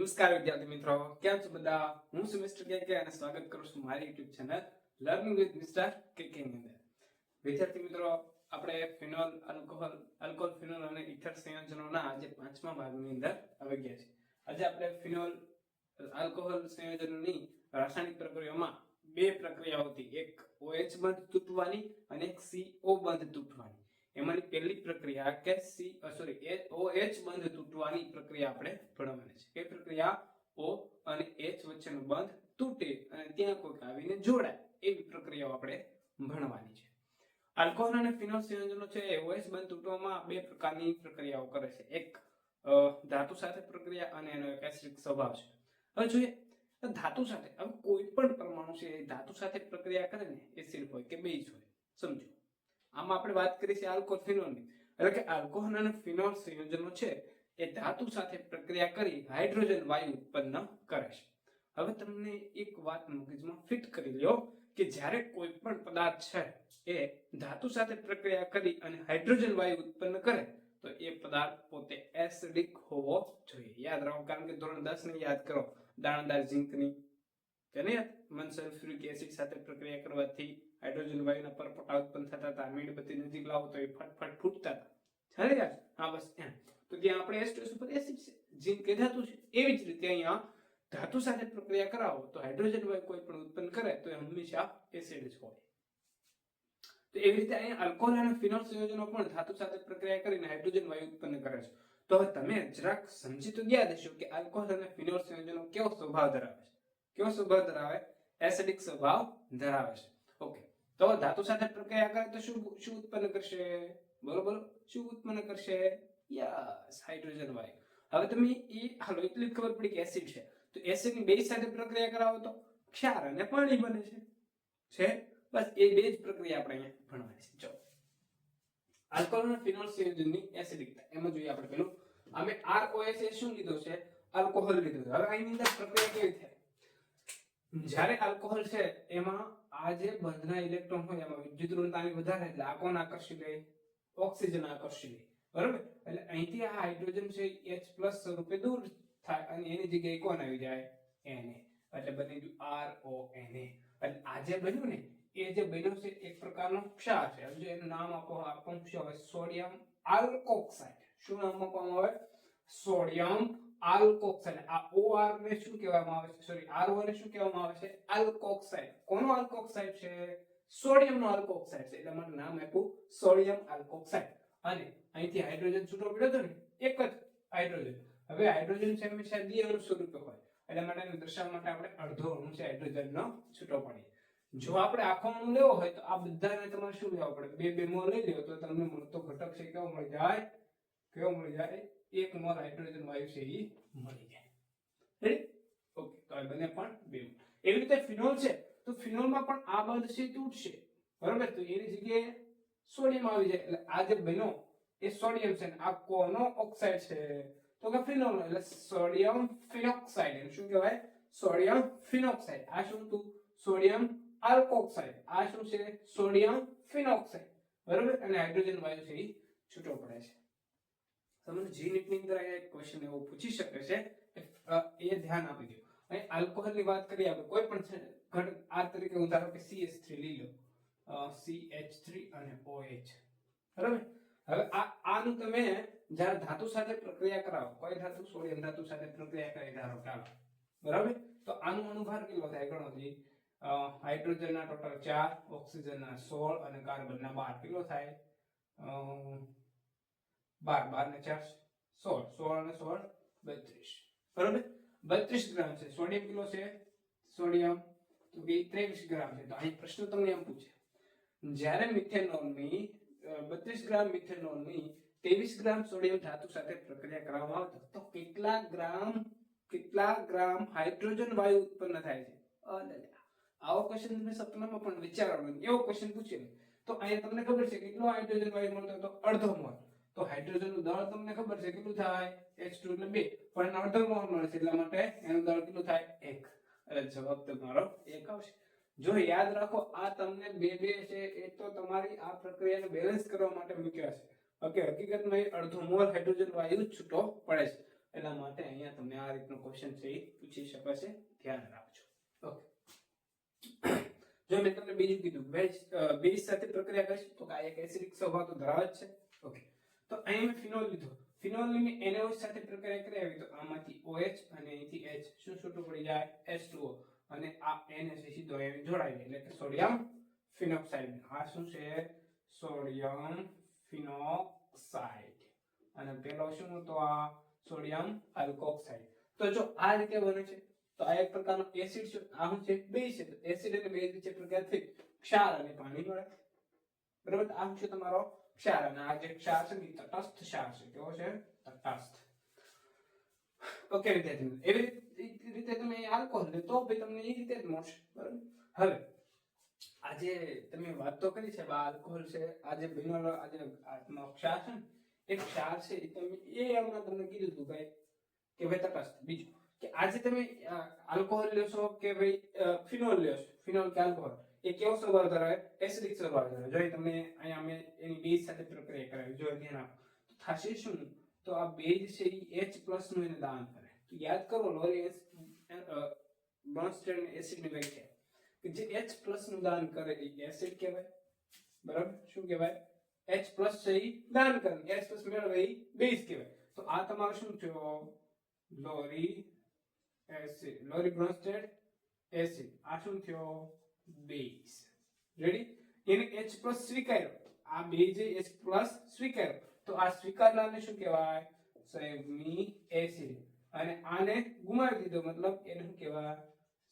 નમસ્કાર વિદ્યાર્થી મિત્રો, કેમ છો બધા? હું છું મિસ્ટર કે અને સ્વાગત કરું છું મારી YouTube channel learning with mister K ની અંદર. વિદ્યાર્થી મિત્રો, આપણે ફિનોલ આલ્કોહોલ આલ્કોહોલ ફિનોલ અને ઇથર સંયોજનોના આજે પાંચમા ભાગની અંદર આવી ગયા છે. આજે આપણે ફિનોલ આલ્કોહોલ સંયોજનોની રાસાયણિક પ્રક્રિયામાં બે પ્રક્રિયાઓ હતી. એક OH બંધ તૂટવાની અને એક CO બંધ તૂટવાની. એમાંની પહેલી પ્રક્રિયા કે સી સોરી OH બંધ તૂટવાની પ્રક્રિયા આપણે ભણવાની છે. એ પ્રક્રિયા ઓ અને એચ વચ્ચેનો બંધ તૂટે અને ત્યાં કોઈક આવીને જોડાય. એવી પ્રક્રિયાઓ આપણે ભણવાની છે. આલ્કોહોલ અને ફિનોલ સંયોજનો છે, એ OH બંધ તૂટવામાં બે પ્રકારની પ્રક્રિયાઓ કરે છે. એક ધાતુ સાથે પ્રક્રિયા અને એનો એસિડિક સ્વભાવ છે. હવે જોઈએ ધાતુ સાથે, હવે કોઈ પણ પરમાણુ છે, એ ધાતુ સાથે પ્રક્રિયા કરે ને એસિડ હોય કે બેઝ હોય. સમજો. આમાં આપણે વાત કરી છે આલ્કોહોલ ફિનોલની એટલે કે આલ્કોહોલ અને ફિનોલ સંયોજનો છે, એ ધાતુ સાથે પ્રક્રિયા કરી હાઇડ્રોજન વાયુ ઉત્પન્ન કરે છે. હવે તમને એક વાત મગજમાં ફિટ કરી લ્યો કે જ્યારે કોઈ પણ પદાર્થ છે, એ ધાતુ સાથે પ્રક્રિયા કરી અને હાઇડ્રોજન વાયુ ઉત્પન્ન કરે, તો એ પદાર્થ પોતે એસિડિક હોવો જોઈએ. યાદ રાખો, કારણ કે ધોરણ દસ ને યાદ કરો, દાણાદાર ઝીંકની તેને યાદ મન સલ્ફ્યુરિક એસિડ સાથે પ્રક્રિયા કરવાથી હાઇડ્રોજન વાયુના પરપોટા ઉત્પન્ન થતા હતા મીણબત્તી નજીક લાવો તો એ ફટફટ ફૂટતા હતા. ચાલે બસ એમ. તો ત્યાં આપણે H2SO પર એસિડ ઝીંક કે ધાતુ છે, એવી જ રીતે અહીંયા ધાતુ સાથે પ્રક્રિયા કરાવો તો હાઇડ્રોજન વાયુ કોઈ પણ ઉત્પન્ન કરે તો એ હંમેશા એસિડ જ હોય. તો એવી રીતે અહીંયા આલ્કોહોલ અને ફિનોલ સંયોજનો પણ ધાતુ સાથે પ્રક્રિયા કરીને હાઇડ્રોજન વાયુ ઉત્પન્ન કરે છે. તો તમે જરાક સમજી તો ગયા દેશો કે આલ્કોહોલ અને ફિનોલ સંયોજનો કેવો સ્વભાવ ધરાવે છે. કેવો સ્વભાવ ધરાવે? એસિડિક સ્વભાવ ધરાવે છે. ઓકે તો ધાતુ સાથે પ્રક્રિયા કરે તો શું શું ઉત્પન્ન કરશે? બરોબર શું ઉત્પન્ન કરશે? યસ હાઇડ્રોજન વાયુ. હવે તમે એ હાલો, એટલી ખબર પડી કે એસિડ છે. તો એસિડની બેઝ સાથે પ્રક્રિયા કરાવો તો ક્ષાર અને પાણી બને છે. છે? બસ એ બે જ પ્રક્રિયા આપણે અહીંયા ભણવાની છે. ચલો. આલ્કોહોલ અને ફિનોલ સંયોજનની એસિડિકતા એમાં જોઈએ આપણે પેલું. અમે એ શું લીધો છે? આલ્કોહોલ લીધો છે. હવે આની અંદર પ્રક્રિયા કેવી થાય? જ્યારે આલ્કોહોલ છે, એમાં આ જે બંધના ઇલેક્ટ્રોન હોય, એમાં વિદ્યુત ઋણતાની વધારે, એટલે આ કોણ આકર્ષી લે? ઓક્સિજન આકર્ષી લે. બરાબર? એટલે અહીંથી આ હાઇડ્રોજન છે H પ્લસ સ્વરૂપે દૂર થાય અને એની જગ્યાએ કોણ આવી જાય? એને એટલે બની ગયું RONA એટલે આ જે બન્યું ને, એ જે બન્યું છે એક પ્રકારનો ક્ષાર છે. જો એનું નામ આપો આપવાનું શું આવે સોડિયમ આલ્કોક્સાઇડ. શું નામ આપવામાં આવે? Sodium alkoxide. આ OR ને શું કહેવામાં આવે છે? સોરી RO ને શું કહેવામાં આવે છે? આલ્કોક્સાઇડ. કોનો આલ્કોક્સાઇડ છે? સોડિયમનો આલ્કોક્સાઇડ છે. એટલે મને નામ આપ્યું સોડિયમ આલ્કોક્સાઇડ. અને અહીંથી હાઇડ્રોજન છૂટો પડ્યો હતો ને, એક જ હાઇડ્રોજન. હવે હાઇડ્રોજન છે હંમેશા દ્વિ અણુ સ્વરૂપે હોય. એટલે માટે એને દર્શાવવા માટે આપણે અડધો અણુ છે હાઇડ્રોજનનો છૂટો પડીએ જો આપણે આખો અણુ લેવો હોય તો આ બધાને તમારે શું લેવા પડે? બે બે મો લઈ લેવો તો તમને મળતો ઘટક છે, કેવો મળી જાય? કેવો મળી જાય? એક મોલ હાઇડ્રોજન વાયુ છે એ મળી જાય. રેડી ઓકે તો આ બને પણ બે. એવી રીતે ફિનોલ છે, તો ફિનોલમાં પણ આ બંધ છે તૂટશે. બરાબર? તો એની જગ્યાએ સોડિયમ આવી જાય. એટલે આ જે બન્યો, એ સોડિયમ છે આ કોનો ઓક્સાઇડ છે? તો કે ફિનોલ એટલે સોડિયમ ફિનોક્સાઇડ, એમ શું કહેવાય? Sodium phenoxide. આ શું હતું? Sodium alkoxide. આ શું છે? Sodium phenoxide. બરાબર? અને હાઇડ્રોજન વાયુ છે એ છૂટો પડે છે. તમને જી નીટની અંદર અહીંયા એક ક્વેશ્ચન એવો પૂછી શકે છે એ, ધ્યાન આપી દો. અહીં આલ્કોહોલની વાત કરીએ આપણે કોઈ પણ છે ઘટ આ તરીકે હું ધારો કે CH3 લઈ લો અ, CH3 અને OH બરાબર? હવે આ આનું તમે જ્યારે ધાતુ સાથે પ્રક્રિયા કરાવો કોઈ ધાતુ સોડિયમ ધાતુ સાથે પ્રક્રિયા કરી ધારો કે બરાબર? તો આનું અણુભાર કેટલો થાય ગણો જી? હાઇડ્રોજનના ટોટલ ચાર ઓક્સિજનના સોળ અને કાર્બનના બાર. કેટલો થાય? બાર બાર ને ચાર સોળ. સોળ અને સોળ બત્રીસ. બરોબર? બત્રીસ ગ્રામ છે. સોડિયમ કિલો છે? સોડિયમ. તો કે ત્રેવીસ ગ્રામ છે. તો અહીં પ્રશ્ન તમને એમ પૂછે. જ્યારે મિથેનોલની બત્રીસ ગ્રામ મિથેનોલની ત્રેવીસ ગ્રામ સોડિયમ ધાતુ સાથે પ્રક્રિયા કરવામાં આવે તો કેટલા ગ્રામ કેટલા ગ્રામ હાઇડ્રોજન વાયુ ઉત્પન્ન થાય છે? અલલ્યા. આવો ક્વેશ્ચન તમે સપનામાં પણ વિચારવાનો એવો ક્વેશ્ચન પૂછે તો અહીંયા તમને ખબર છે કેટલો હાઇડ્રોજન વાયુ મળતો હતો તો અડધો મોલ. તો હાઇડ્રોજનનું દળ તમને ખબર છે કેટલું થાય? H2 એટલે 2 પણ એનો અડધો મોલ મળે છે એટલા માટે એનું દળ કેટલું થાય? 1 એટલે જવાબ તમારો 1 આવશે. જો યાદ રાખો, આ તમને બે બે છે, એ તો તમારી આ પ્રક્રિયાને બેલેન્સ કરવા માટે મૂક્યા છે. ઓકે હકીકતમાં એ અડધો મોલ હાઇડ્રોજન વાયુ છૂટો પડે છે. એટલા માટે અહીંયા તમને આ રીતનો ક્વેશ્ચન છે એ પૂછી શકાશે. ધ્યાન રાખજો. ઓકે જો મેં તમને બીજું કીધું બેઝ સાથે પ્રક્રિયા કરીશું, તો આ એક એસિડિક સ્વભાવ તો ધરાવે જ છે. ઓકે તો અહીં મેં ફિનોલ લીધો. ફિનોલની મેં NaOH સાથે પ્રક્રિયા કરાવી તો આમાંથી OH અને અહીંથી H શું છૂટું પડી જાય? H2O અને આ છે સીધો અહીં જોડાઈ જાય. એટલે કે સોડિયમ ફિનોક્સાઇડ. આ શું છે? Sodium phenoxide. અને પેલો શું તો આ? Sodium alkoxide. તો જો આ રીતે બને છે, તો આ એક પ્રકારનો એસિડ છે. આ શું છે? બેઝ છે. એસિડ અને બેઝ વચ્ચે પ્રક્રિયા થઈ. ક્ષાર અને પાણી મળે. બરાબર? તો આ છે તમારો ક્ષાર અને આ જે ક્ષાર છે તટસ્થ ક્ષાર છે. કેવો છે? તટસ્થ. ઓકે વિદ્યાર્થી. એવી રીત- તમે આલ્કોહોલ તો ભાઈ તમને એ રીતે જ મળશે. બરાબર? હવે, આજે તમે વાત તો કરી છે બા આલ્કોહોલ છે, આજે બિનોલ આજે આત્મા ક્ષાર છે એ ક્ષાર છે એ તમે એ હમણાં તમને કીધું હતું ભાઈ કે ભાઈ તટસ્થ. બીજું, કે આજે તમે આલ્કોહોલ લેશો કે ભાઈ ફિનોલ લેશો? ફિનોલ કે આલ્કોહોલ એ કેવો સ્વભાવ ધરાવે? એસિડિક સ્વભાવ ધરાવે. જો તમે અહીંયા અમે એની બેઝ સાથે પ્રક્રિયા કરાવી. જો ધ્યાન આપો. થશે શું? તો આ બેઝ છે એ H નું એને દાન કરે. તો યાદ કરો લોરેન્સ બ્રોન્સ્ટેડ એસિડની વ્યાખ્યા. કે જે H નું દાન કરે એ એસિડ કહેવાય. બરાબર? શું કહેવાય? H છે એ દાન કરે. H મેળવે એ બેઝ કહેવાય. તો આ તમારું શું થયો? લોરી એસિડ લોરી બ્રોન્સ્ટેડ એસિડ આ શું થયો? બેઝ. રેડી એને H સ્વીકાર્યો. આ બેઝ H સ્વીકાર્યો. તો આ સ્વીકારનારને શું કહેવાય? સંયુગ્મી એસિડ અને આને ગુમાવી દીધો. મતલબ એને શું કહેવાય?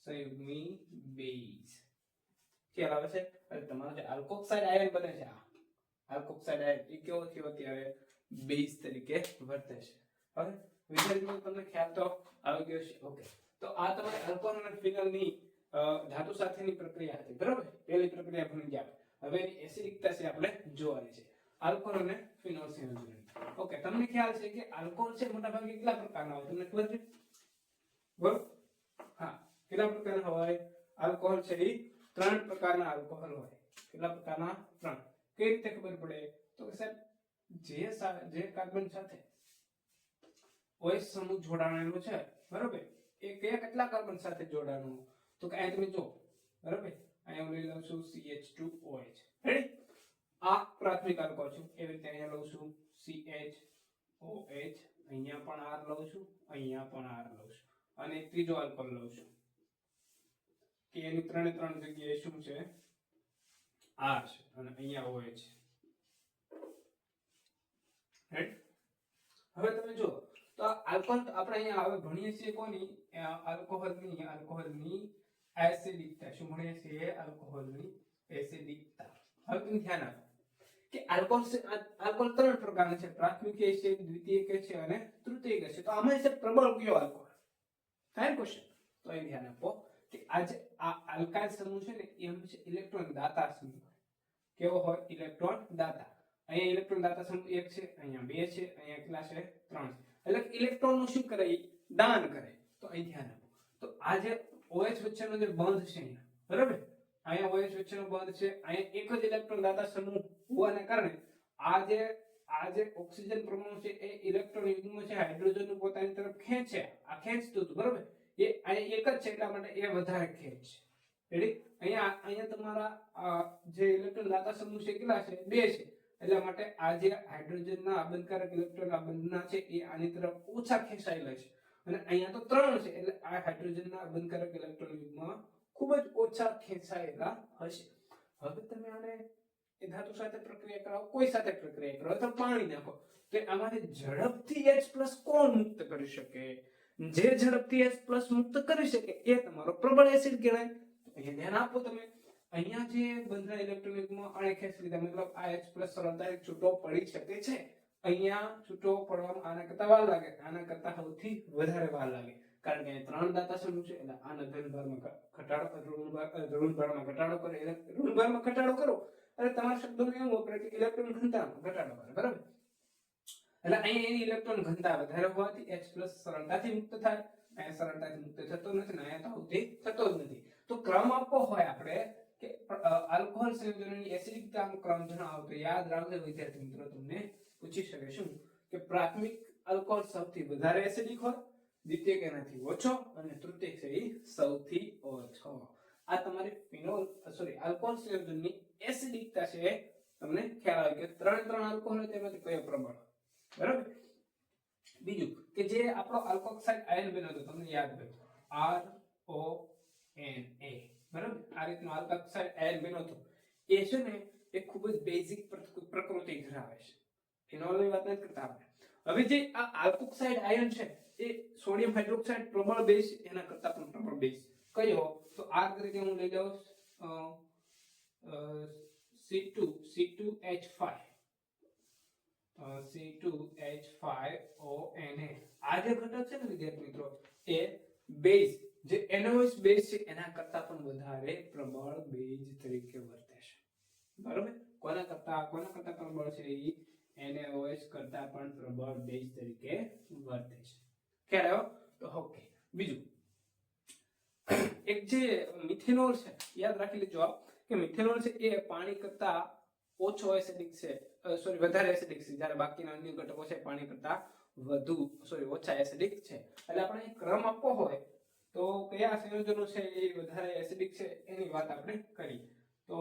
સંયુગ્મી બેઝ. ખ્યાલ આવે છે? એટલે તમારો જે આલ્કોક્સાઇડ આયન બને છે આ આલ્કોક્સાઇડ આયન એ કેવો થયો ત્યારે બેઝ તરીકે વર્તે છે. હવે વિદ્યાર્થીઓ તમને ખ્યાલ તો આવી ગયો છે ઓકે તો આ તમારે આલ્કોહોલ અને ફિનોલની અ, ધાતુ સાથેની પ્રક્રિયા હતી, બરાબર? પહેલી પ્રક્રિયા ભણી ગયા હવે એની એસિડિકતા છે આપણે જોવાની છે. આલ્કોહોલ અને ફિનોલ સંયોજન ઓકે, તમને ખ્યાલ છે કે આલ્કોહોલ છે મોટા ભાગે કેટલા પ્રકારના હોય? તમને ખબર છે? બરોબર? હા, કેટલા પ્રકારના હોય? આલ્કોહોલ છે એ ત્રણ પ્રકારના આલ્કોહોલ હોય. કેટલા પ્રકારના? ત્રણ. કઈ રીતે ખબર પડે? તો સાહેબ, જે જે કાર્બન સાથે ઓએસ સમૂહ જોડાણેલો છે, બરોબર? એ કયા કેટલા કાર્બન સાથે જોડાણું તો કે અહીં તમે જો બરાબર? અહીંયા હું લઈ લઉં છું CH2OH રેડી આ પ્રાથમિક આલ્કોહોલ છું. એવી રીતે અહીંયા લઉં છું CHOH અહીંયા પણ R લઉં છું, અહીંયા પણ R લઉં છું. અને ત્રીજો આલ્કોહોલ લઉં છું. કે એની ત્રણે ત્રણ જગ્યાએ શું છે? R છે. અને અહીંયા છે. Right? હવે તમે જો તો આલ્કોહોલ આપણે અહીંયા હવે ભણીએ છીએ કોની? આલ્કોહોલની આલ્કોહોલની એસિડિકતા શું ભણીએ છીએ? આલ્કોહોલની એસિડિકતા હવે તમે ધ્યાન આપો કે આલ્કોહોલ છે આલ્કોહોલ ત્રણ પ્રકારના છે. પ્રાથમિક છે દ્વિતીયક છે અને તૃતીયક છે તો આમાં છે પ્રબળ કયો આલ્કોહોલ? થાય ક્વેશ્ચન તો એ ધ્યાન આપો કે આજે આ આલ્કાઇલ સમૂહ છે ને એમ છે ઇલેક્ટ્રોન દાતા સમૂહ. કેવો હોય? ઇલેક્ટ્રોન દાતા. અહીંયા ઇલેક્ટ્રોન દાતા સમૂહ એક છે, અહીંયા બે છે, અહીંયા કેટલા છે, ત્રણ છે. એટલે ઇલેક્ટ્રોનનું શું કરે દાન કરે તો અહીં ધ્યાન આપો. તો આ જે OH વચ્ચેનો જે બંધ છે બરાબર? અહીંયા OH વચ્ચેનો બંધ છે. અહીંયા એક જ ઇલેક્ટ્રોન દાતા સમૂહ હોવાને કારણે આ જે આ જે ઓક્સિજન પરમાણુ છે એ ઇલેક્ટ્રોન યુગ્મ છે હાઇડ્રોજનનું પોતાની તરફ ખેંચે. આ ખેંચતું હતું, બરાબર? એ અહીંયા એક જ છે, એટલા માટે એ વધારે ખેંચ. રેડી અહીંયા અહીંયા તમારા જે ઇલેક્ટ્રોન દાતા સમૂહ છે કેટલા છે? બે છે. એટલા માટે આ જે હાઇડ્રોજનના આબંધકારક ઇલેક્ટ્રોન આ બંધના છે એ આની તરફ ઓછા ખેંચાયેલા છે. અને અહીંયા તો ત્રણ છે. એટલે આ હાઇડ્રોજનના બંધકારક ઇલેક્ટ્રોન યુગમાં ખૂબ જ ઓછા ખેંચાયેલા હશે. હવે તમે આને એ ધાતુ સાથે પ્રક્રિયા કરાવો કોઈ સાથે પ્રક્રિયા કરો, અથવા પાણી નાખો તો આમાંથી ઝડપથી H કોણ મુક્ત કરી શકે? જે ઝડપથી H મુક્ત કરી શકે, એ તમારો પ્રબળ એસિડ કહેવાય. અહીંયા ધ્યાન આપો તમે. અહીંયા જે બંધના ઇલેક્ટ્રોન યુગ્મમાં આને ખેંચી લીધા મતલબ આ H સરળતાથી છૂટો પડી શકે છે. અહીંયા છૂટો પડવામાં આના કરતા વાર લાગે, આના કરતા સૌથી વધારે વાર લાગે. કારણ કે ત્રણ દાતા સમૂહ છે, એટલે આના ધનભારમાં ઘટાડો ઋણભારમાં ઘટાડો કરે ઋણભારમાં ઘટાડો કરો. અને તમારા શબ્દો એવું વપરાય કે ઇલેક્ટ્રોન ઘનતામાં ઘટાડો કરે, બરાબર? એટલે અહીંયા એની ઇલેક્ટ્રોન ઘનતા વધારે હોવાથી એચ પ્લસ સરળતાથી મુક્ત થાય. અહીંયા સરળતાથી મુક્ત થતો નથી ને અહીંયા તો થતો જ નથી. તો ક્રમ આપવો હોય આપણે કે આલ્કોહોલ સંયોજનોની એસિડિકતાનો ક્રમ જણાવો તો યાદ રાખજો વિદ્યાર્થી મિત્રો તમને. પૂછી શકે શું? કે પ્રાથમિક આલ્કોહોલ સૌથી વધારે એસિડિક હોય દ્વિતીય એનાથી ઓછો અને તૃતીય છે એ સૌથી ઓછો. આ તમારી ફિનોલ સોરી આલ્કોહોલ સંયોજનની એસિડિકતા છે તમને ખ્યાલ આવે કે ત્રણ ત્રણ આલ્કોહોલ તેમાંથી કયો પ્રબળ બરાબર? બીજું, કે જે આપણો આલ્કોક્સાઇડ આયન બન્યો હતો, તમને યાદ રહે આર ઓ એન એ બરાબર? આ રીતનો આલ્કોક્સાઇડ આયન બન્યો હતો. એ છે ને, એ ખૂબ જ બેઝિક પ્રકૃતિ ધરાવે છે. ફિનોલની વાત નથી કરતા આપણે. હવે જે આ આલ્કોક્સાઇડ આયન છે, એ સોડિયમ હાઇડ્રોક્સાઇડ પ્રબળ બેઝ, એના કરતા પણ પ્રબળ બેઝ. કયો? તો આ તરીકે હું લઈ લઉં C two C two H five C two H five O N A આ જે ઘટક છે ને વિદ્યાર્થી મિત્રો, એ બેઝ, જે એનોસ બેઝ છે, એના કરતા પણ વધારે પ્રબળ બેઝ તરીકે વર્તે છે. બરોબર? કોના કરતા કોના કરતા પ્રબળ છે એ NaOH કરતા પણ પ્રબળ બેઝ તરીકે વર્તે છે. ખ્યાલ આવ્યો? તો ઓકે. બીજું. એક જે મિથેનોલ છે, યાદ રાખી લેજો આપ, કે મિથેનોલ છે એ પાણી કરતા ઓછો એસિડિક છે સોરી વધારે એસિડિક છે, જ્યારે બાકીના અન્ય ઘટકો છે પાણી કરતા વધુ સોરી ઓછા એસિડિક છે. એટલે આપણે ક્રમ આપવો હોય, તો કયા સંયોજનો છે એ વધારે એસિડિક છે એની વાત આપણે કરી. તો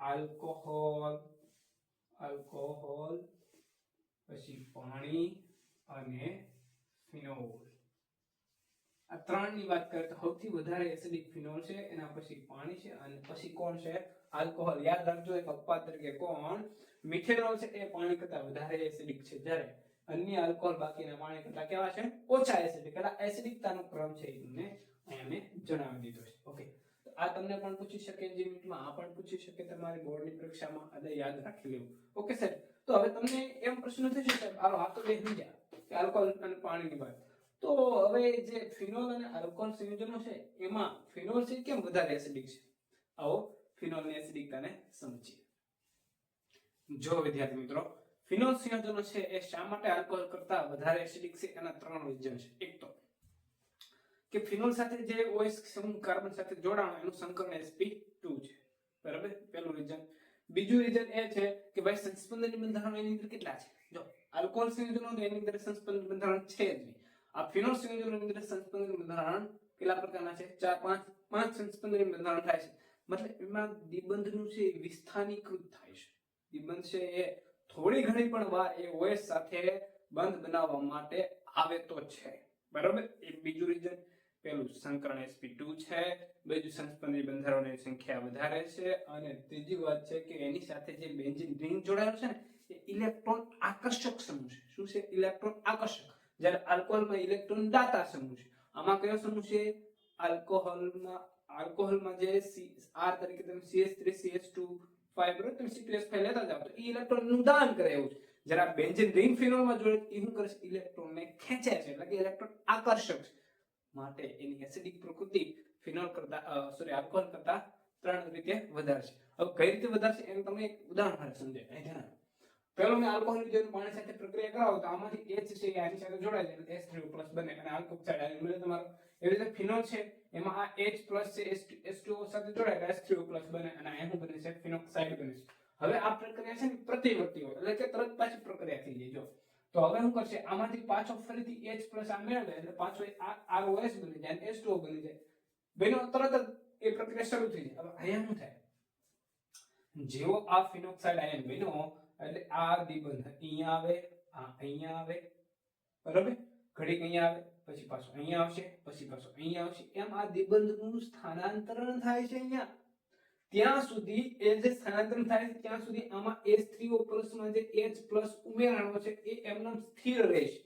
આલ્કોહોલ આલ્કોહોલ પછી પાણી અને ફિનોલ. આ ત્રણની વાત કરીએ તો સૌથી વધારે એસિડિક ફિનોલ છે, એના પછી પાણી છે અને પછી કોણ છે? આલ્કોહોલ યાદ રાખજો, એક અપવાદ તરીકે કોણ? મિથેનોલ છે, એ પાણી કરતા વધારે એસિડિક છે. જ્યારે અન્ય આલ્કોહોલ બાકીના પાણી કરતા કેવા છે? ઓછા એસિડિક એટલે એસિડિકતાનો ક્રમ છે એ તમને અહીંયા મેં જણાવી દીધો છે. ઓકે આ તમને પણ પૂછી શકે જે મિનિટમાં આ પણ પૂછી શકે, તમારી બોર્ડની પરીક્ષામાં. અને યાદ રાખી લેવું ઓકે સર તો હવે તમને એમ પ્રશ્ન શકે આરો આ તો બે સમજ્યા કે આલ્કોહોલ અને પાણીની વાત. તો હવે જે ફિનોલ અને આલ્કોહોલ સંયોજનો છે, એમાં ફિનોલ છે કેમ વધારે એસિડિક છે? આવો ફિનોલની એસિડિકતાને સમજીએ. જો વિદ્યાર્થી મિત્રો, ફિનોલ સંયોજનો છે, એ શા માટે આલ્કોહોલ કરતા વધારે એસિડિક છે? એના ત્રણ રીઝન છે. એક તો કે ફિનોલ સાથે જે ઓએસ સમૂહ કાર્બન સાથે જોડાણો એનું સંકરણ sp2 છે. બરાબર? પહેલું રીઝન બીજું રીઝન એ છે કે ભાઈ સંસ્પંદની બંધારણ એની અંદર કેટલા છે? જો આલ્કોહોલ સંયોજનો એની અંદર સંસ્પંદન બંધારણ છે જ નહીં. આ ફિનોલ સંયોજનો અંદર સંસ્પંદન બંધારણ કેટલા પ્રકારના છે? ચાર, પાંચ પાંચ સંસ્પંદન બંધારણ થાય છે. મતલબ એમાં દ્વિબંધનું છે વિસ્થાનીકૃત થાય છે. દિબંધ છે એ થોડી ઘણી પણ વાર એ ઓએસ સાથે બંધ બનાવવા માટે આવે તો છે. બરાબર? એ બીજું રીઝન પેલું સંકરણ sp2 છે, બીજું સંસ્પંદી બંધારણોની સંખ્યા વધારે છે અને ત્રીજી વાત છે કે એની સાથે જે બેન્ઝિન રિંગ જોડાયેલો છે ને, એ ઇલેક્ટ્રોન આકર્ષક સમૂહ છે. શું છે? ઇલેક્ટ્રોન આકર્ષક. જ્યારે આલ્કોહોલમાં ઇલેક્ટ્રોન દાતા સમૂહ છે. આમાં કયો સમૂહ છે? આલ્કોહોલમાં આલ્કોહોલમાં જે આર તરીકે તમે CH3CH2 5 બરોબર તમે C2H5 લેતા જાવ તો એ ઇલેક્ટ્રોનનું દાન કરે એવું છે. જ્યારે બેન્ઝીન રિંગ ફિનોલમાં જોડે એ શું કરે છે? ઇલેક્ટ્રોનને ખેંચે છે. એટલે કે ઇલેક્ટ્રોન આકર્ષક છે. માટે એની એસિડિક પ્રકૃતિ ફિનોલ કરતા સોરી આલ્કોહોલ કરતા ત્રણ રીતે વધારે છે. હવે કઈ રીતે વધારે છે? એનું તમને એક ઉદાહરણ મારે સમજાય. આપો. મેં આલ્કોહોલ લીધું પાણી સાથે પ્રક્રિયા કરાવો તો આમાંથી H છે એ આની સાથે જોડાય છે. એટલે H3O+ બને અને આલ્કોક્સાઇડ આયન મળે તમારો એવી રીતે ફિનોલ છે, એમાં આ H+ છે H2O સાથે જોડાય એટલે H3O+ બને અને આ શું બને છે ફિનોક્સાઇડ બને છે. હવે આ પ્રક્રિયા છે ને પ્રતિવર્તી હોય. એટલે કે તરત પાછી પ્રક્રિયા થઈ જાય. તો હવે શું કરશે? આમાંથી પાછો ફરીથી H+ આ મેળવે એટલે પાછો આ ROH બની જાય એચ ટુ બની જાય. બેનો, તરત જ એ પ્રક્રિયા શરૂ થઈ જાય. હવે અહીંયા શું થાય? જેવો આ ફિનોક્સાઇડ આયન બન્યો, એટલે આ દ્વિબંધ અહીંયા આવે, આ અહીંયા આવે. બરાબર? ઘડીક અહીંયા આવે, પછી પાછો અહીંયા આવશે, પછી પાછો અહીંયા આવશે. એમ આ દ્વિબંધનું સ્થાનાંતરણ થાય છે અહીંયા. ત્યાં સુધી એ જે સ્થાનાંતરણ થાય છે, ત્યાં સુધી આમાં H3O+ માં જે પ્લસ ઉમેરાણો છે, એ એમનો સ્થિર રહેશે.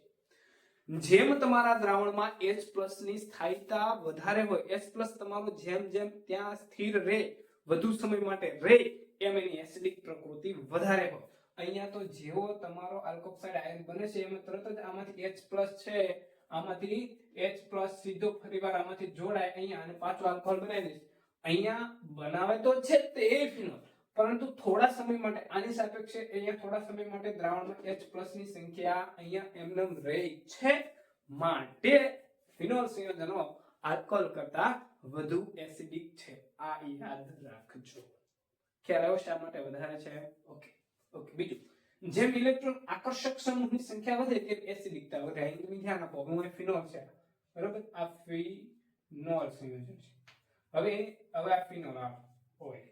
જેમ તમારા દ્રાવણમાં H+ ની સ્થાયીતા વધારે હોય H+ તમારું જેમ જેમ ત્યાં સ્થિર રહે, વધુ સમય માટે રહે, એમ એની એસિડિક પ્રકૃતિ વધારે હોય. અહીંયા તો જેવો તમારો આલ્કોક્સાઇડ આયન બને છે, એમાં તરત જ આમાંથી H+ છે, આમાંથી H+ સીધો ફરીવાર આમાંથી જોડાય, અહીંયા અને પાછો આલ્કોહોલ બનાવી દે અહીંયા બનાવે તો છે તે ફિનોલ પરંતુ થોડા સમય માટે, આની સાપેક્ષે અહીંયા થોડા સમય માટે દ્રાવણમાં H+ ની સંખ્યા અહીંયા એમનેમ રહે છે. માટે ફિનોલ સંયોજનો આલ્કોહોલ કરતા વધુ એસિડિક છે. આ યાદ રાખજો. ખ્યાલ આવ્યો શા માટે વધારે છે? ઓકે ઓકે બીજું. જેમ ઇલેક્ટ્રોન આકર્ષક સમૂહની સંખ્યા વધે તેમ એસિડિકતા વધે. અહીં ધ્યાન આપો. હું ફિનોલ છે. બરાબર? આ ફિનોલ સંયોજન છે. હવે હવે આ ફિનોલ OH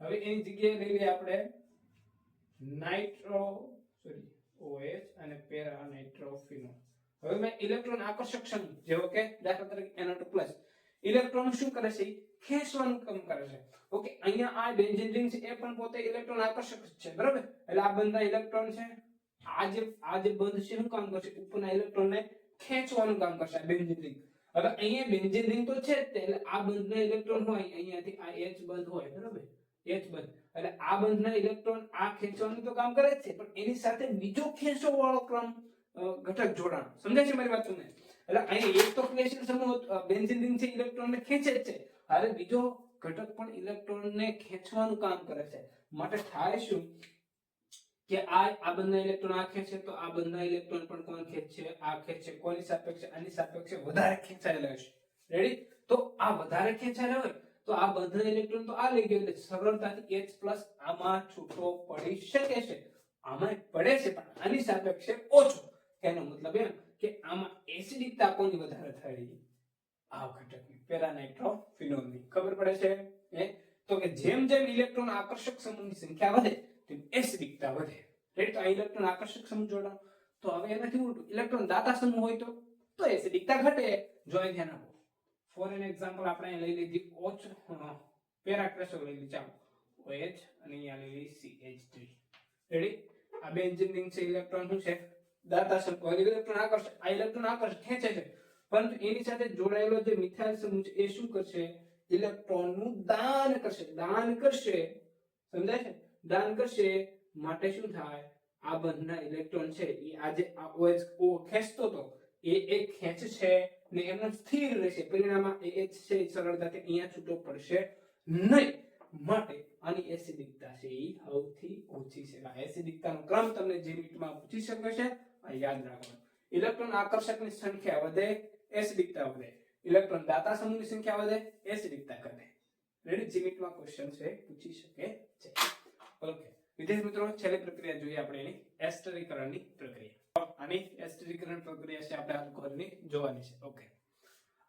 હવે એની જગ્યાએ લઈ લઈએ આપણે નાઇટ્રો, સોરી, ઓએચ અને પેરા નાઇટ્રોફિનોલ હવે મેં ઇલેક્ટ્રોન આકર્ષક સમૂહ જેવો કે દાખલા તરીકે Na2+ ઇલેક્ટ્રોન શું કરે છે? ખેંચવાનું કામ કરે છે. ઓકે, અહીંયા આ બેન્ઝીન રિંગ છે, એ પણ પોતે ઇલેક્ટ્રોન આકર્ષક છે, બરાબર? એટલે આ બંધના ઇલેક્ટ્રોન છે. આ જે આ જે બંધ છે, શું કામ કરશે? ઉપરના ઇલેક્ટ્રોનને ખેંચવાનું કામ કરશે આ બેન્ઝીન રિંગ હવે અહીંયા બેન્ઝીન રિંગ તો છે જ એટલે આ બંધના ઇલેક્ટ્રોન હોય, અહીંયાથી આ H બંધ હોય, બરાબર? H બંધ. એટલે આ બંધના ઇલેક્ટ્રોન આ ખેંચવાનું તો કામ કરે જ છે, પણ એની સાથે બીજો ખેંચો વાળો ક્રમ ઘટક જોડાણ. સમજાય છે મારી વાત તમને? એટલે અહીં એક તો ક્લેશિયલ સમૂહ બેન્ઝીન રિંગ છે, ઇલેક્ટ્રોનને ખેંચે જ છે. હવે બીજો ઘટક પણ ઇલેક્ટ્રોનને ખેંચવાનું કામ કરે છે. માટે થાય શું? કે આ આ બંને ઇલેક્ટ્રોન આ ખેંચે તો આ બંને ઇલેક્ટ્રોન પણ કોણ ખેંચે આ ખેંચે કોની સાપેક્ષે? આની સાપેક્ષે વધારે ખેંચાયેલા હશે રેડી તો આ વધારે ખેંચાયેલા હોય, તો આ બધા ઇલેક્ટ્રોન તો આ લઈ ગયો, એટલે સરળતાથી H+ આમાં છૂટો પડી શકે છે. આમાં પડે છે, પણ આની સાપેક્ષે ઓછો. એનો મતલબ એમ કે આમાં એસિડિકતા કોની વધારે થઈ આ ઘટકની પેરાનાઇટ્રોફિનોલની ખબર પડે છે? એ તો કે જેમ જેમ ઇલેક્ટ્રોન આકર્ષક સમૂહની સંખ્યા વધે તેમ એસિડિકતા વધે. રાઈટ તો આ ઇલેક્ટ્રોન આકર્ષક સમૂહ જોડાણ. તો હવે એનાથી ઉલટું ઇલેક્ટ્રોન દાતા સમૂહ હોય તો તો એસિડિકતા ઘટે. જો અહીં ધ્યાન આપો. ફોર એન એક્ઝામ્પલ આપણે અહીં લઈ લીધી ઓચ પેરાક્રેસો લઈ લીધી. ચાલો. OH અને અહીંયા લઈ લીધી CH3 રેડી આ બે એન્જિનિયરિંગ છે ઇલેક્ટ્રોન શું છે? દાતા સમૂહ. ઇલેક્ટ્રોન આકર્ષ આ ઇલેક્ટ્રોન આકર્ષ ખેંચે છે. પરંતુ એની સાથે જોડાયેલો જે મિથાઇલ સમૂહ છે, એ શું કરશે? ઇલેક્ટ્રોનનું દાન કરશે. દાન કરશે. સમજાય છે? દાન કરશે, માટે શું થાય? આ બંધના ઇલેક્ટ્રોન છે, એ આજે આ OH ખેંચતો તો, એ એક ખેંચ છે ને એમનો સ્થિર રહેશે. પરિણામ એ H છે સરળતાથી અહીંયા છૂટો પડશે નહીં. માટે આની એસિડિકતા છે, એ સૌથી ઓછી છે. આ એસિડિકતાનો ક્રમ તમને જે મિનિટમાં પૂછી શકે છે, આ યાદ રાખવાનું. ઇલેક્ટ્રોન આકર્ષકની સંખ્યા વધે એસિડિકતા વધે. ઇલેક્ટ્રોન દાતા સમૂહની સંખ્યા વધે એસિડિકતા ઘટે. રેડી જે ક્વેશ્ચન છે, પૂછી શકે છે. ઓકે. વિદ્યાર્થી મિત્રો, છેલ્લી પ્રક્રિયા જોઈએ આપણે એની. એસ્ટરીકરણની પ્રક્રિયા. આની એસ્ટરીકરણ પ્રક્રિયા છે, આપણે આલ્કોહોલની જોવાની છે. ઓકે.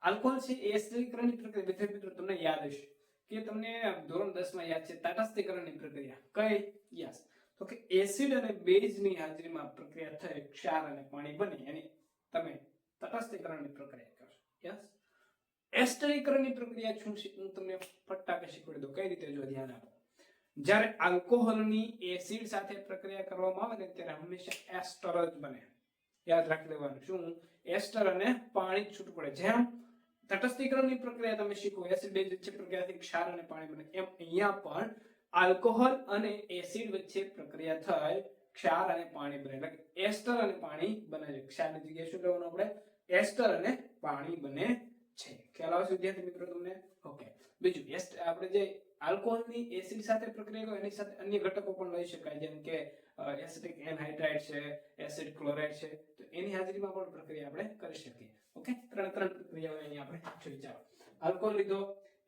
આલ્કોહોલ છે, એ એસ્ટરીકરણની પ્રક્રિયા. વિદ્યાર્થી મિત્રો, તમને યાદ હશે કે તમને ધોરણ 10 માં યાદ છે તટસ્થીકરણની પ્રક્રિયા. કઈ? યસ. તો કે એસિડ અને બેઝની હાજરીમાં પ્રક્રિયા થઈ, ક્ષાર અને પાણી બને, એની તમે તટસ્થીકરણની પ્રક્રિયા કરશો. યસ. એસ્ટરીકરણની પ્રક્રિયા શું છે? હું તમને ફટાકે શીખવાડી દઉં કઈ રીતે જો ધ્યાન આપો. જ્યારે આલ્કોહોલની એસિડ સાથે પ્રક્રિયા કરવામાં આવે ને ત્યારે હંમેશા એસ્ટર જ બને. યાદ રાખી લેવાનું શું? એસ્ટર અને પાણી છૂટ પડે. જેમ તટસ્થીકરણની પ્રક્રિયા તમે શીખો, એસિડ બેઝ વચ્ચે પ્રક્રિયાથી ક્ષાર અને પાણી બને. એમ અહીંયા પણ આલ્કોહોલ અને એસિડ વચ્ચે પ્રક્રિયા થાય, ક્ષાર અને પાણી બને. એટલે એસ્ટર અને પાણી બને છે. ક્ષારની જગ્યાએ શું લેવાનું આપણે? એસ્ટર અને પાણી બને છે. ખ્યાલ આવશે વિદ્યાર્થી મિત્રો તમને? ઓકે. બીજું, એસ્ટ આપણે જે આલ્કોહોલની એસિડ સાથે પ્રક્રિયા કરો, એની સાથે અન્ય ઘટકો પણ લઈ શકાય, જેમ કે એસિટિક એનહાઇડ્રાઇડ છે, એસિડ ક્લોરાઇડ છે, તો એની હાજરીમાં પણ પ્રક્રિયા આપણે કરી શકીએ. ઓકે? ત્રણ ત્રણ પ્રક્રિયાઓ અહીં આપણે જોઈ જાઓ. આલ્કોહોલ લીધો,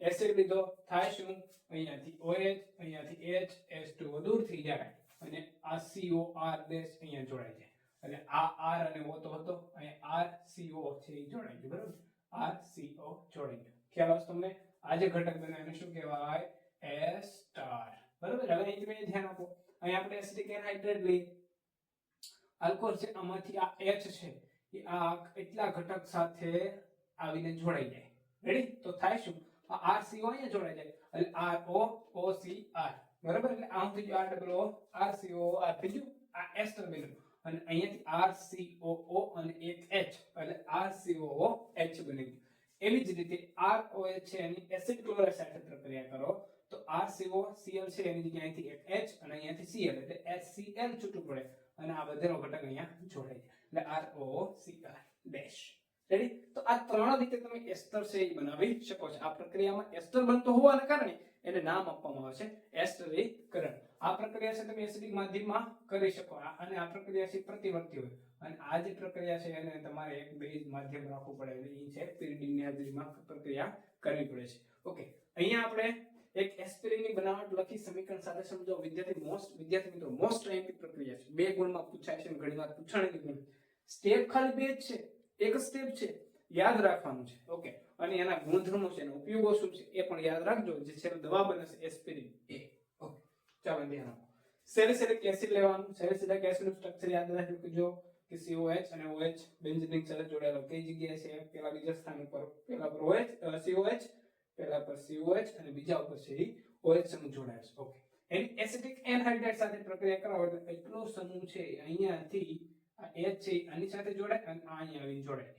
એસિડ લીધો, થાય શું? અહીંયાથી OH અહીંયાથી H H2O દૂર થઈ જાય, અને આ COR ડેશ અહીંયા જોડાઈ જાય. એટલે આ R અને O તો હતો, અહીંયા R CO છે, એ જોડાઈ ગયું, બરાબર? R CO જોડાઈ ગયું. ખ્યાલ આવશે તમને? આ જે ઘટક બને એને શું કહેવાય? એસ સ્ટાર બરાબર? હવે અહીં તમે ધ્યાન આપો. અહીં આપણે એસિટિક એનહાઇડ્રેટ લઈએ. આલ્કોહોલ છે, આમાંથી આ H છે, એ આ એટલા ઘટક સાથે આવીને જોડાઈ જાય. રેડી તો થાય શું? આ RCO અહીંયા જોડાઈ જાય. એટલે RO OCR બરાબર? એટલે આમ થઈ ગયું R double O RCO R થઈ ગયું. આ એસ્ટર બન્યું અને અહીંયાથી RCOO અને એક H. એટલે RCOO H બની ગયું. એવી જ રીતે ROH છે એની એસિડ ક્લોરાઇડ સાથે પ્રક્રિયા કરો. તો આર સીઓ સીએલ છે એની જગ્યાએ અહીંથી એક એચ અને અહીંયાથી સીએલ એટલે HCl છૂટું પડે અને આ બધેનો ઘટક અહીંયા જાય સી આર ડેશ રેડી તો આ ત્રણ રીતે તમે એસ્ટર છે એ બનાવી શકો છો. આ પ્રક્રિયામાં એસ્ટર બનતો હોવાના કારણે એને નામ આપવામાં આવે છે એસ્ટરીકરણ આ પ્રક્રિયા છે તમે એસિડિક માધ્યમમાં કરી શકો. અને આ પ્રક્રિયા છે પ્રતિવર્તી હોય. અને આ જે પ્રક્રિયા છે એને તમારે એક બેઝ માધ્યમ રાખવું પડે. એટલે એ છે પિરિડિનની હાજરીમાં પ્રક્રિયા કરવી પડે છે. ઓકે. અહીંયા આપણે એક એસ્પિરિનની બનાવટ લખી સમીકરણ સાથે સમજો વિદ્યાર્થી મોસ્ટ વિદ્યાર્થી મિત્રો મોસ્ટ આઈએમપી પ્રક્રિયા છે. બે ગુણમાં પૂછાય છે અને ઘણીવાર પૂછાણેલી ગુણ સ્ટેપ ખાલી બે જ છે. એક સ્ટેપ છે. યાદ રાખવાનું છે. ઓકે. અને એના ગુણધર્મો છે, એના ઉપયોગો શું છે, એ પણ યાદ રાખજો. જે છે દવા બને છે એસ્પિરિન એ ચાલો ધ્યાન આપો સેલિસિલિક એસિડ લેવાનું સેલિસિલિક એસિડ સ્ટ્રક્ચર યાદ રાખજો કે COH અને OH બેન્ઝીનિક સાથે જોડાયેલો કઈ જગ્યાએ છે પેલા બીજા સ્થાન ઉપર પેલા પર OH COH પેલા પર COH અને બીજા ઉપર છે OH સમૂહ જોડાયેલ છે ઓકે એની એસિડિક એનહાઇડ્રેટ સાથે પ્રક્રિયા કરાવો એટલે એટલો સમૂહ છે, અહીંયાથી આ H છે આની સાથે જોડાય અને આ અહીંયા આવીને જોડાય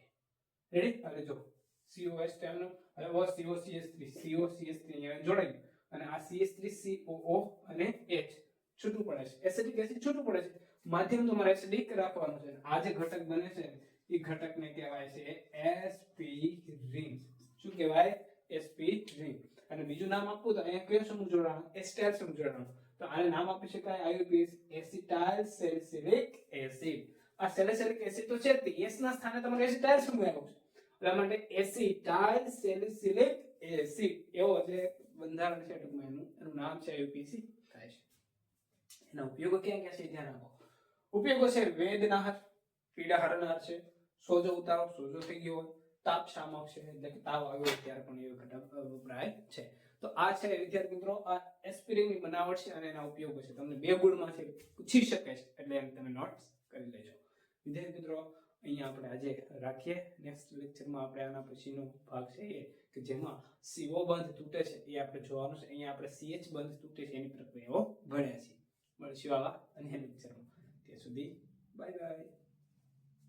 રેડી હવે જો COH તેમનું હવે ઓ COCH3 COCH3 અહીંયા જોડાય. અને આ CH3 COO અને H. છૂટું પડે છે. એસિડિક એસિડ છૂટું પડે છે. માધ્યમ તમારે એસિડિક રાખવાનું છે. આ જે ઘટક બને છે, એ ઘટકને કહેવાય છે sp રિંગ શું કહેવાય? Sp રિંગ અને બીજું નામ આપવું તો અહીંયા કયો સમૂહ જોડાણો? એસ્ટાઇલ સમૂહ જોડાણો. તો આને નામ આપી શકાય IUPAC એસિટાઇલ સેલિસિલિક એસિડ આ સેલિસિલિક એસિડ તો છે S ના સ્થાને તમારે એસિટાઇલ સમૂહ આવ્યો છે. એટલા માટે એસિટાઇલ સેલિસિલિક એસિડ એવો જે બંધારણ છે ટૂંકમાં એનું. એનું નામ છે યુપીસી થાય છે. એના ઉપયોગો ક્યાં ક્યાં છે ધ્યાન આપો. ઉપયોગો છે વેદનાહર પીડા હરનાર છે સોજો ઉતારો સોજો થઈ ગયો હોય તાપ શામક છે એટલે કે તાવ આવ્યો ત્યારે પણ એ ઘટક વપરાય છે. તો આ છે વિદ્યાર્થી મિત્રો આ એસ્પિરિનની બનાવટ છે અને એના ઉપયોગો છે. તમને બે ગુણમાં છે પૂછી શકે છે એટલે એમ તમે નોટ્સ કરી લેજો. વિદ્યાર્થી મિત્રો અહીંયા આપણે આજે રાખીએ. નેક્સ્ટ લેક્ચરમાં આપણે આના પછીનો ભાગ છે એ. કે જેમાં સીઓ બંધ તૂટે છે, એ આપણે જોવાનું છે. અહીંયા આપણે સીએચ બંધ તૂટે છે, એની પ્રક્રિયાઓ ભણ્યા છીએ. મળશું આવા અન્ય લેક્ચરમાં ત્યાં સુધી બાય બાય